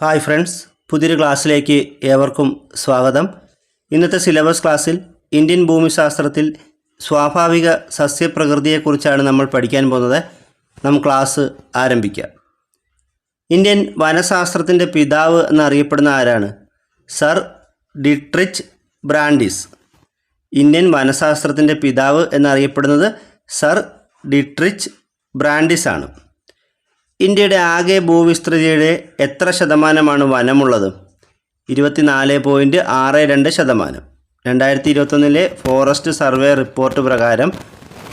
Hi friends പുതിയൊരു ക്ലാസ്സിലേക്ക് ഏവർക്കും സ്വാഗതം. ഇന്നത്തെ സിലബസ് ക്ലാസ്സിൽ ഇന്ത്യൻ ഭൂമിശാസ്ത്രത്തിൽ സ്വാഭാവിക സസ്യപ്രകൃതിയെക്കുറിച്ചാണ് നമ്മൾ പഠിക്കാൻ പോകുന്നത്. നമുക്ക് ക്ലാസ് ആരംഭിക്കാം. ഇന്ത്യൻ വനശാസ്ത്രത്തിന്റെ പിതാവ് എന്നറിയപ്പെടുന്ന ആരാണ്? Sir Dietrich Brandis. ഇന്ത്യൻ വനശാസ്ത്രത്തിന്റെ പിതാവ് എന്നറിയപ്പെടുന്നത് സർ ഡിട്രിച്ച് ബ്രാൻഡിസ് ആണ്. ഇന്ത്യയുടെ ആകെ ഭൂവിസ്തൃതിയുടെ എത്ര ശതമാനമാണ് വനമുള്ളത്? ഇരുപത്തിനാല് പോയിന്റ് ആറ് രണ്ട് ശതമാനം. രണ്ടായിരത്തി ഇരുപത്തൊന്നിലെ ഫോറസ്റ്റ് സർവേ റിപ്പോർട്ട് പ്രകാരം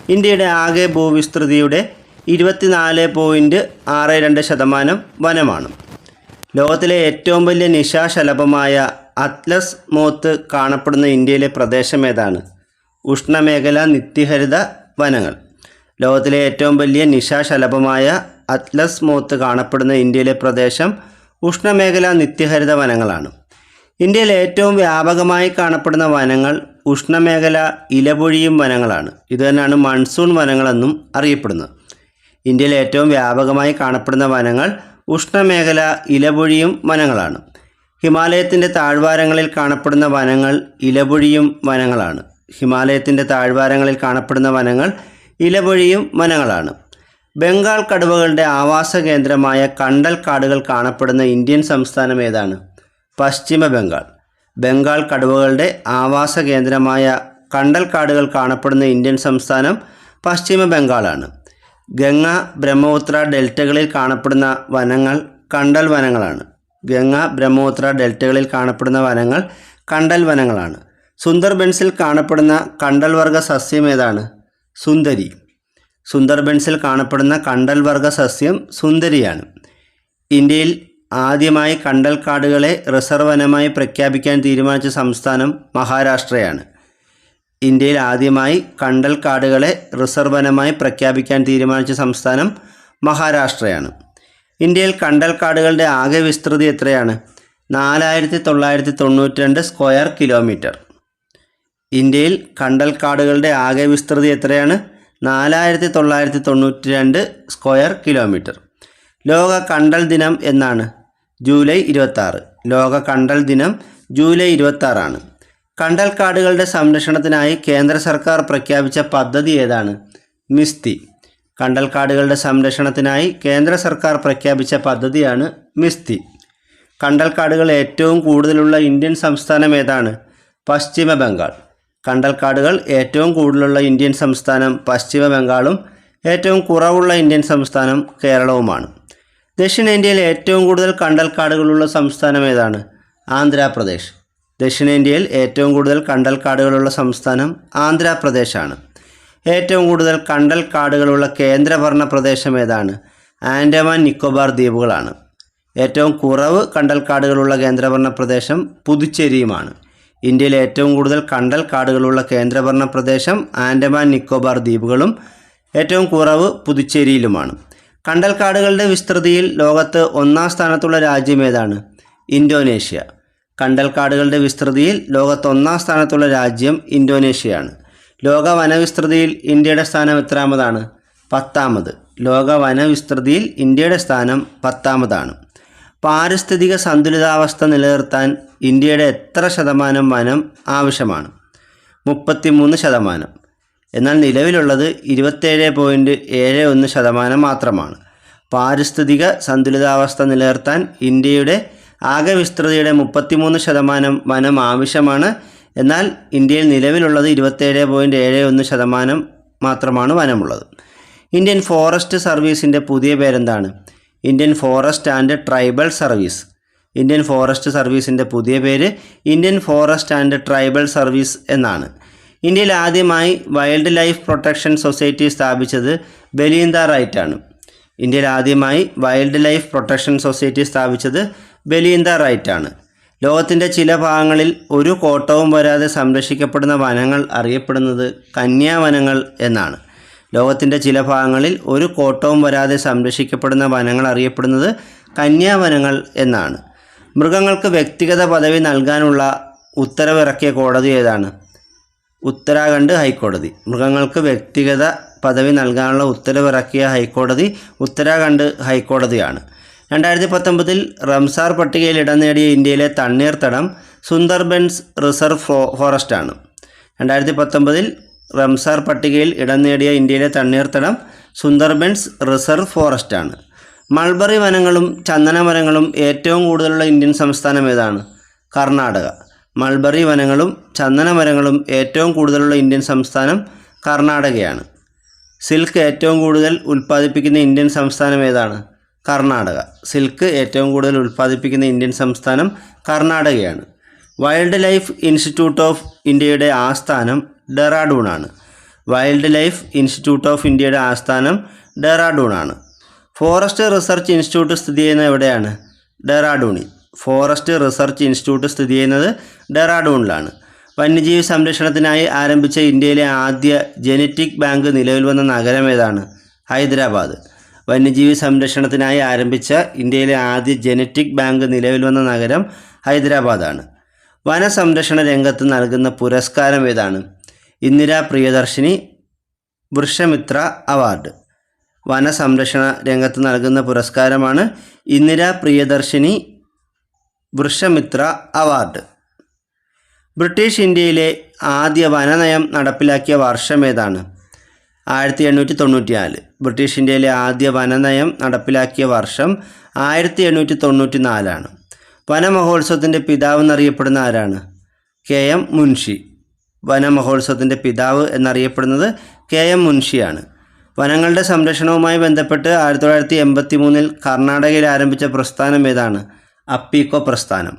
ഇന്ത്യയുടെ ആകെ ഭൂവിസ്തൃതിയുടെ ഇരുപത്തിനാല് പോയിന്റ് ആറ് രണ്ട് ശതമാനം വനമാണ്. ലോകത്തിലെ ഏറ്റവും വലിയ നിശാശലഭമായ അത്ലസ് മോത്ത് കാണപ്പെടുന്ന ഇന്ത്യയിലെ പ്രദേശം ഏതാണ്? ഉഷ്ണമേഖല നിത്യഹരിത വനങ്ങൾ. ലോകത്തിലെ ഏറ്റവും വലിയ നിശാശലഭമായ അറ്റ്ലസ് മോത്ത് കാണപ്പെടുന്ന ഇന്ത്യയിലെ പ്രദേശം ഉഷ്ണമേഖലാ നിത്യഹരിത വനങ്ങളാണ്. ഇന്ത്യയിൽ ഏറ്റവും വ്യാപകമായി കാണപ്പെടുന്ന വനങ്ങൾ ഉഷ്ണമേഖല ഇലപൊഴിയും വനങ്ങളാണ്. ഇതുതന്നെയാണ് മൺസൂൺ വനങ്ങളെന്നും അറിയപ്പെടുന്നത്. ഇന്ത്യയിൽ ഏറ്റവും വ്യാപകമായി കാണപ്പെടുന്ന വനങ്ങൾ ഉഷ്ണമേഖല ഇലപൊഴിയും വനങ്ങളാണ്. ഹിമാലയത്തിന്റെ താഴ്വാരങ്ങളിൽ കാണപ്പെടുന്ന വനങ്ങൾ ഇലപൊഴിയും വനങ്ങളാണ്. ഹിമാലയത്തിന്റെ താഴ്വാരങ്ങളിൽ കാണപ്പെടുന്ന വനങ്ങൾ ഇലപൊഴിയും വനങ്ങളാണ്. ബംഗാൾ കടുവകളുടെ ആവാസ കേന്ദ്രമായ കണ്ടൽ കാടുകൾ കാണപ്പെടുന്ന ഇന്ത്യൻ സംസ്ഥാനം ഏതാണ്? പശ്ചിമ ബംഗാൾ. ബംഗാൾ കടുവകളുടെ ആവാസ കേന്ദ്രമായ കണ്ടൽ കാടുകൾ കാണപ്പെടുന്ന ഇന്ത്യൻ സംസ്ഥാനം പശ്ചിമ ബംഗാളാണ്. ഗംഗ ബ്രഹ്മപുത്ര ഡെൽറ്റകളിൽ കാണപ്പെടുന്ന വനങ്ങൾ കണ്ടൽ വനങ്ങളാണ്. ഗംഗ ബ്രഹ്മപുത്ര ഡെൽറ്റകളിൽ കാണപ്പെടുന്ന വനങ്ങൾ കണ്ടൽ വനങ്ങളാണ്. സുന്ദർബൻസിൽ കാണപ്പെടുന്ന കണ്ടൽ വർഗ സസ്യം ഏതാണ്? സുന്ദരി. സുന്ദർബൻസിൽ കാണപ്പെടുന്ന കണ്ടൽ വർഗ സസ്യം സുന്ദരിയാണ്. ഇന്ത്യയിൽ ആദ്യമായി കണ്ടൽ കാടുകളെ റിസർവ് വനമായി പ്രഖ്യാപിക്കാൻ തീരുമാനിച്ച സംസ്ഥാനം മഹാരാഷ്ട്രയാണ്. ഇന്ത്യയിൽ ആദ്യമായി കണ്ടൽ കാടുകളെ റിസർവ് വനമായി പ്രഖ്യാപിക്കാൻ തീരുമാനിച്ച സംസ്ഥാനം മഹാരാഷ്ട്രയാണ്. ഇന്ത്യയിൽ കണ്ടൽ കാടുകളുടെ ആകെ വിസ്തൃതി എത്രയാണ്? നാലായിരത്തി തൊള്ളായിരത്തി തൊണ്ണൂറ്റി രണ്ട് സ്ക്വയർ കിലോമീറ്റർ. ഇന്ത്യയിൽ കണ്ടൽ കാടുകളുടെ ആകെ വിസ്തൃതി എത്രയാണ്? നാലായിരത്തി തൊള്ളായിരത്തി തൊണ്ണൂറ്റി രണ്ട് സ്ക്വയർ കിലോമീറ്റർ. ലോക കണ്ടൽ ദിനം എന്നാണ്. ജൂലൈ ഇരുപത്താറ്. ലോക കണ്ടൽ ദിനം ജൂലൈ ഇരുപത്താറാണ്. കണ്ടൽ കാടുകളുടെ സംരക്ഷണത്തിനായി കേന്ദ്ര സർക്കാർ പ്രഖ്യാപിച്ച പദ്ധതി ഏതാണ്? മിസ്തി. കണ്ടൽ കാടുകളുടെ സംരക്ഷണത്തിനായി കേന്ദ്ര സർക്കാർ പ്രഖ്യാപിച്ച പദ്ധതിയാണ് മിസ്തി. കണ്ടൽ കാടുകൾ ഏറ്റവും കൂടുതലുള്ള ഇന്ത്യൻ സംസ്ഥാനം ഏതാണ്? പശ്ചിമ ബംഗാൾ കണ്ടൽക്കാടുകൾ ഏറ്റവും കൂടുതലുള്ള ഇന്ത്യൻ സംസ്ഥാനം പശ്ചിമ ബംഗാളും ഏറ്റവും കുറവുള്ള ഇന്ത്യൻ സംസ്ഥാനം കേരളവുമാണ്. ദക്ഷിണേന്ത്യയിൽ ഏറ്റവും കൂടുതൽ കണ്ടൽക്കാടുകളുള്ള സംസ്ഥാനം ഏതാണ്? ആന്ധ്രാപ്രദേശ്. ദക്ഷിണേന്ത്യയിൽ ഏറ്റവും കൂടുതൽ കണ്ടൽക്കാടുകളുള്ള സംസ്ഥാനം ആന്ധ്രാപ്രദേശാണ്. ഏറ്റവും കൂടുതൽ കണ്ടൽക്കാടുകളുള്ള കേന്ദ്രഭരണ പ്രദേശം ഏതാണ്? ആൻഡമാൻ നിക്കോബാർ ദ്വീപുകളാണ്. ഏറ്റവും കുറവ് കണ്ടൽക്കാടുകളുള്ള കേന്ദ്രഭരണ പ്രദേശം പുതുച്ചേരിയുമാണ്. ഇന്ത്യയിൽ ഏറ്റവും കൂടുതൽ കണ്ടൽ കാടുകളുള്ള കേന്ദ്രഭരണ പ്രദേശം ആൻഡമാൻ നിക്കോബാർ ദ്വീപുകളും ഏറ്റവും കുറവ് പുതുച്ചേരിയിലുമാണ്. കണ്ടൽ കാടുകളുടെ വിസ്തൃതിയിൽ ലോകത്ത് ഒന്നാം സ്ഥാനത്തുള്ള രാജ്യം ഏതാണ്? ഇന്തോനേഷ്യ. കണ്ടൽ കാടുകളുടെ വിസ്തൃതിയിൽ ലോകത്ത് ഒന്നാം സ്ഥാനത്തുള്ള രാജ്യം ഇന്തോനേഷ്യയാണ്. ലോക വനവിസ്തൃതിയിൽ ഇന്ത്യയുടെ സ്ഥാനം എത്രാമതാണ്? പത്താമത്. ലോക വനവിസ്തൃതിയിൽ ഇന്ത്യയുടെ സ്ഥാനം പത്താമതാണ്. പാരിസ്ഥിതിക സന്തുലിതാവസ്ഥ നിലനിർത്താൻ ഇന്ത്യയുടെ എത്ര ശതമാനം വനം ആവശ്യമാണ്? മുപ്പത്തിമൂന്ന് ശതമാനം. എന്നാൽ നിലവിലുള്ളത് ഇരുപത്തേഴ് പോയിന്റ് ഏഴ് ഒന്ന് ശതമാനം മാത്രമാണ്. പാരിസ്ഥിതിക സന്തുലിതാവസ്ഥ നിലനിർത്താൻ ഇന്ത്യയുടെ ആകെ വിസ്തൃതിയുടെ മുപ്പത്തിമൂന്ന് ശതമാനം വനം ആവശ്യമാണ്. എന്നാൽ ഇന്ത്യയിൽ നിലവിലുള്ളത് ഇരുപത്തേഴ് പോയിന്റ് ഏഴ് ഒന്ന് ശതമാനം മാത്രമാണ് വനമുള്ളത്. ഇന്ത്യൻ ഫോറസ്റ്റ് സർവീസിന്റെ പുതിയ പേരെന്താണ്? Indian forest and tribal service Indian forest സർവീസിന്റെ പുതിയ പേര് Indian forest and tribal service എന്നാണ്. ഇന്ത്യയിൽ ആദ്യമായി വൈൽഡ് ലൈഫ് പ്രൊട്ടക്ഷൻ സൊസൈറ്റി സ്ഥാപിച്ചത് ബലീന്ദ റൈറ്റ് ആണ്. ഇന്ത്യയിൽ ആദ്യമായി വൈൽഡ് ലൈഫ് പ്രൊട്ടക്ഷൻ സൊസൈറ്റി സ്ഥാപിച്ചത് ബലീന്ദ റൈറ്റ് ആണ്. ലോകത്തിന്റെ ചില ഭാഗങ്ങളിൽ ഒരു കോട്ടവും വരാതെ സംരക്ഷിക്കപ്പെടുന്ന വനങ്ങൾ അറിയപ്പെടുന്നത് കന്യാവനങ്ങൾ എന്നാണ്. ലോകത്തിന്റെ ചില ഭാഗങ്ങളിൽ ഒരു കോട്ടവും വരാതെ സംരക്ഷിക്കപ്പെടുന്ന വനങ്ങൾ അറിയപ്പെടുന്നത് കന്യാവനങ്ങൾ എന്നാണ്. മൃഗങ്ങൾക്ക് വ്യക്തിഗത പദവി നൽകാനുള്ള ഉത്തരവിറക്കിയ കോടതി ഏതാണ്? ഉത്തരാഖണ്ഡ് ഹൈക്കോടതി. മൃഗങ്ങൾക്ക് വ്യക്തിഗത പദവി നൽകാനുള്ള ഉത്തരവിറക്കിയ ഹൈക്കോടതി ഉത്തരാഖണ്ഡ് ഹൈക്കോടതിയാണ്. രണ്ടായിരത്തി പത്തൊമ്പതിൽ റംസാർ പട്ടികയിൽ ഇടം നേടിയ ഇന്ത്യയിലെ തണ്ണീർത്തടം സുന്ദർബൻസ് റിസർവ് ഫോ ഫോറസ്റ്റാണ്. രണ്ടായിരത്തി പത്തൊമ്പതിൽ റംസാർ പട്ടികയിൽ ഇടം നേടിയ ഇന്ത്യയിലെ തണ്ണീർത്തടം സുന്ദർബൻസ് റിസർവ് ഫോറസ്റ്റ് ആണ്. മൾബറി വനങ്ങളും ചന്ദന മരങ്ങളും ഏറ്റവും കൂടുതലുള്ള ഇന്ത്യൻ സംസ്ഥാനം ഏതാണ്? കർണാടക. മൾബറി വനങ്ങളും ചന്ദന മരങ്ങളും ഏറ്റവും കൂടുതലുള്ള ഇന്ത്യൻ സംസ്ഥാനം കർണാടകയാണ്. സിൽക്ക് ഏറ്റവും കൂടുതൽ ഉൽപ്പാദിപ്പിക്കുന്ന ഇന്ത്യൻ സംസ്ഥാനം ഏതാണ്? കർണാടക. സിൽക്ക് ഏറ്റവും കൂടുതൽ ഉൽപ്പാദിപ്പിക്കുന്ന ഇന്ത്യൻ സംസ്ഥാനം കർണാടകയാണ്. വൈൽഡ് ലൈഫ് ഇൻസ്റ്റിറ്റ്യൂട്ട് ഓഫ് ഇന്ത്യയുടെ ആസ്ഥാനം ഡെറാഡൂണാണ്. വൈൽഡ് ലൈഫ് ഇൻസ്റ്റിറ്റ്യൂട്ട് ഓഫ് ഇന്ത്യയുടെ ആസ്ഥാനം ഡെറാഡൂണാണ്. ഫോറസ്റ്റ് റിസർച്ച് ഇൻസ്റ്റിറ്റ്യൂട്ട് സ്ഥിതി ചെയ്യുന്നത് എവിടെയാണ്? ഡെറാഡൂണിൽ. ഫോറസ്റ്റ് റിസർച്ച് ഇൻസ്റ്റിറ്റ്യൂട്ട് സ്ഥിതി ചെയ്യുന്നത് ഡെറാഡൂണിലാണ്. വന്യജീവി സംരക്ഷണത്തിനായി ആരംഭിച്ച ഇന്ത്യയിലെ ആദ്യ ജനറ്റിക് ബാങ്ക് നിലവിൽ വന്ന നഗരം ഏതാണ്? ഹൈദരാബാദ്. വന്യജീവി സംരക്ഷണത്തിനായി ആരംഭിച്ച ഇന്ത്യയിലെ ആദ്യ ജനറ്റിക് ബാങ്ക് നിലവിൽ വന്ന നഗരം ഹൈദരാബാദാണ്. വനസംരക്ഷണ രംഗത്ത് നൽകുന്ന പുരസ്കാരം ഏതാണ്? ഇന്ദിരാ പ്രിയദർശിനി വൃഷമിത്ര അവാർഡ്. വനസംരക്ഷണ രംഗത്ത് നൽകുന്ന പുരസ്കാരമാണ് ഇന്ദിരാ പ്രിയദർശിനി വൃഷമിത്ര അവാർഡ്. ബ്രിട്ടീഷ് ഇന്ത്യയിലെ ആദ്യ വനനയം നടപ്പിലാക്കിയ വർഷം ഏതാണ്? ആയിരത്തി എണ്ണൂറ്റി തൊണ്ണൂറ്റിനാല് ബ്രിട്ടീഷ് ഇന്ത്യയിലെ ആദ്യ വനനയം നടപ്പിലാക്കിയ വർഷം ആയിരത്തി എണ്ണൂറ്റി തൊണ്ണൂറ്റി നാലാണ് വനമഹോത്സവത്തിന്റെ പിതാവ് എന്നറിയപ്പെടുന്ന ആരാണ്? K M Munshi. വനമഹോത്സവത്തിന്റെ പിതാവ് എന്നറിയപ്പെടുന്നത് കെ എം മുൻഷിയാണ്. വനങ്ങളുടെ സംരക്ഷണവുമായി ബന്ധപ്പെട്ട് ആയിരത്തി തൊള്ളായിരത്തി എൺപത്തി മൂന്നിൽ കർണാടകയിൽ ആരംഭിച്ച പ്രസ്ഥാനം ഏതാണ്? അപ്പീക്കോ പ്രസ്ഥാനം.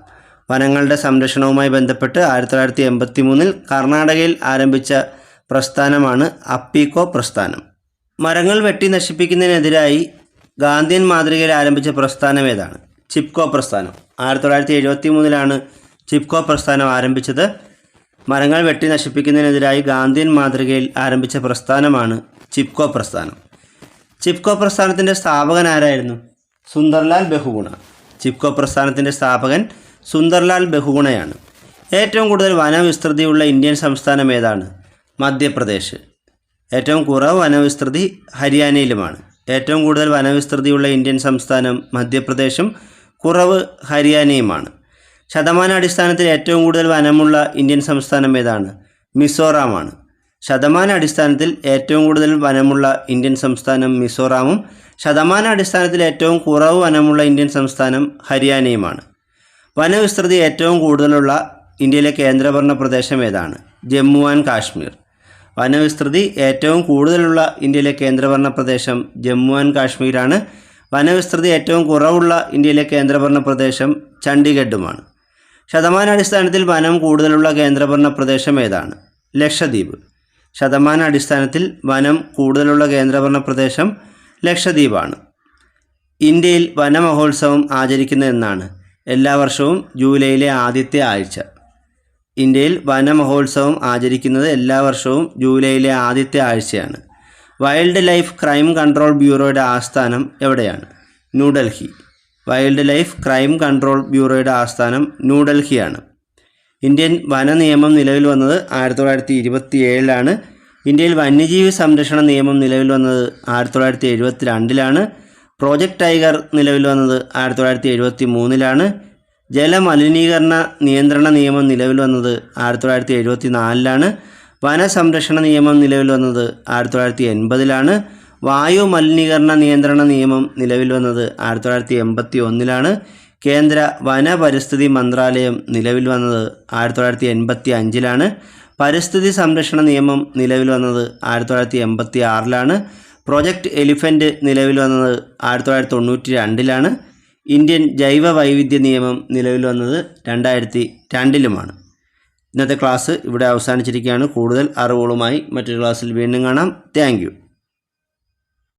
വനങ്ങളുടെ സംരക്ഷണവുമായി ബന്ധപ്പെട്ട് ആയിരത്തി തൊള്ളായിരത്തി എൺപത്തി മൂന്നിൽ കർണാടകയിൽ ആരംഭിച്ച പ്രസ്ഥാനമാണ് അപ്പീക്കോ പ്രസ്ഥാനം. മരങ്ങൾ വെട്ടി നശിപ്പിക്കുന്നതിനെതിരായി ഗാന്ധിയൻ മാതൃകയിൽ ആരംഭിച്ച പ്രസ്ഥാനം ഏതാണ്? ചിപ്കോ പ്രസ്ഥാനം. ആയിരത്തി തൊള്ളായിരത്തി എഴുപത്തി മൂന്നിലാണ് ചിപ്കോ പ്രസ്ഥാനം ആരംഭിച്ചത്. മരങ്ങൾ വെട്ടി നശിപ്പിക്കുന്നതിനെതിരായി ഗാന്ധിയൻ മാതൃകയിൽ ആരംഭിച്ച പ്രസ്ഥാനമാണ് ചിപ്കോ പ്രസ്ഥാനം. ചിപ്കോ പ്രസ്ഥാനത്തിന്റെ സ്ഥാപകൻ ആരായിരുന്നു? സുന്ദർലാൽ ബഹുഗുണ. ചിപ്കോ പ്രസ്ഥാനത്തിന്റെ സ്ഥാപകൻ സുന്ദർലാൽ ബഹുഗുണയാണ്. ഏറ്റവും കൂടുതൽ വനവിസ്തൃതിയുള്ള ഇന്ത്യൻ സംസ്ഥാനം ഏതാണ്? മധ്യപ്രദേശ്. ഏറ്റവും കുറവ് വനവിസ്തൃതി ഹരിയാനയിലുമാണ്. ഏറ്റവും കൂടുതൽ വനവിസ്തൃതിയുള്ള ഇന്ത്യൻ സംസ്ഥാനം മധ്യപ്രദേശും കുറവ് ഹരിയാനയുമാണ്. ശതമാനാടിസ്ഥാനത്തിൽ ഏറ്റവും കൂടുതൽ വനമുള്ള ഇന്ത്യൻ സംസ്ഥാനം ഏതാണ്? മിസോറാമാണ്. ശതമാന അടിസ്ഥാനത്തിൽ ഏറ്റവും കൂടുതൽ വനമുള്ള ഇന്ത്യൻ സംസ്ഥാനം മിസോറാമും ശതമാന അടിസ്ഥാനത്തിൽ ഏറ്റവും കുറവ് വനമുള്ള ഇന്ത്യൻ സംസ്ഥാനം ഹരിയാനയുമാണ്. വനവിസ്തൃതി ഏറ്റവും കൂടുതലുള്ള ഇന്ത്യയിലെ കേന്ദ്രഭരണ പ്രദേശം ഏതാണ്? ജമ്മു ആൻഡ് കാശ്മീർ. വനവിസ്തൃതി ഏറ്റവും കൂടുതലുള്ള ഇന്ത്യയിലെ കേന്ദ്രഭരണ പ്രദേശം ജമ്മു ആൻഡ് കാശ്മീരാണ്. വനവിസ്തൃതി ഏറ്റവും കുറവുള്ള ഇന്ത്യയിലെ കേന്ദ്രഭരണ പ്രദേശം ചണ്ഡീഗഡുമാണ് ശതമാനാടിസ്ഥാനത്തിൽ വനം കൂടുതലുള്ള കേന്ദ്രഭരണ പ്രദേശം ഏതാണ്? ലക്ഷദ്വീപ്. ശതമാന അടിസ്ഥാനത്തിൽ വനം കൂടുതലുള്ള കേന്ദ്രഭരണ പ്രദേശം ലക്ഷദ്വീപാണ്. ഇന്ത്യയിൽ വനമഹോത്സവം ആചരിക്കുന്നത് എന്നാണ് എല്ലാ വർഷവും ജൂലൈയിലെ ആദ്യത്തെ ആഴ്ച. ഇന്ത്യയിൽ വനമഹോത്സവം ആചരിക്കുന്നത് എല്ലാ വർഷവും ജൂലൈയിലെ ആദ്യത്തെ ആഴ്ചയാണ്. വൈൽഡ് ലൈഫ് ക്രൈം കൺട്രോൾ ബ്യൂറോയുടെ ആസ്ഥാനം എവിടെയാണ്? New Delhi. Wildlife crime control ബ്യൂറോയുടെ ആസ്ഥാനം ന്യൂഡൽഹിയാണ്. ഇന്ത്യൻ വന നിയമം നിലവിൽ വന്നത് ആയിരത്തി തൊള്ളായിരത്തി ഇരുപത്തി ഏഴിലാണ് ഇന്ത്യയിൽ വന്യജീവി സംരക്ഷണ നിയമം നിലവിൽ വന്നത് ആയിരത്തി തൊള്ളായിരത്തി എഴുപത്തി രണ്ടിലാണ് പ്രോജക്റ്റ് ടൈഗർ നിലവിൽ വന്നത് ആയിരത്തി തൊള്ളായിരത്തി എഴുപത്തി മൂന്നിലാണ് ജലമലിനീകരണ നിയന്ത്രണ നിയമം നിലവിൽ വന്നത് ആയിരത്തി തൊള്ളായിരത്തി എഴുപത്തി നാലിലാണ് വനസംരക്ഷണ നിയമം നിലവിൽ വന്നത് ആയിരത്തി തൊള്ളായിരത്തി എൺപതിലാണ് വായു മലിനീകരണ നിയന്ത്രണ നിയമം നിലവിൽ വന്നത് ആയിരത്തി തൊള്ളായിരത്തി എൺപത്തി ഒന്നിലാണ് കേന്ദ്ര വന പരിസ്ഥിതി മന്ത്രാലയം നിലവിൽ വന്നത് ആയിരത്തി തൊള്ളായിരത്തി എൺപത്തി അഞ്ചിലാണ് പരിസ്ഥിതി സംരക്ഷണ നിയമം നിലവിൽ വന്നത് ആയിരത്തി തൊള്ളായിരത്തി എൺപത്തി ആറിലാണ് പ്രോജക്റ്റ് എലിഫന്റ് നിലവിൽ വന്നത് ആയിരത്തി തൊള്ളായിരത്തി തൊണ്ണൂറ്റി രണ്ടിലാണ് ഇന്ത്യൻ ജൈവ വൈവിധ്യ നിയമം നിലവിൽ വന്നത് രണ്ടായിരത്തി രണ്ടിലുമാണ് ഇന്നത്തെ ക്ലാസ് ഇവിടെ അവസാനിച്ചിരിക്കുകയാണ്. കൂടുതൽ അറിവുകളുമായി മറ്റൊരു ക്ലാസ്സിൽ വീണ്ടും കാണാം. താങ്ക്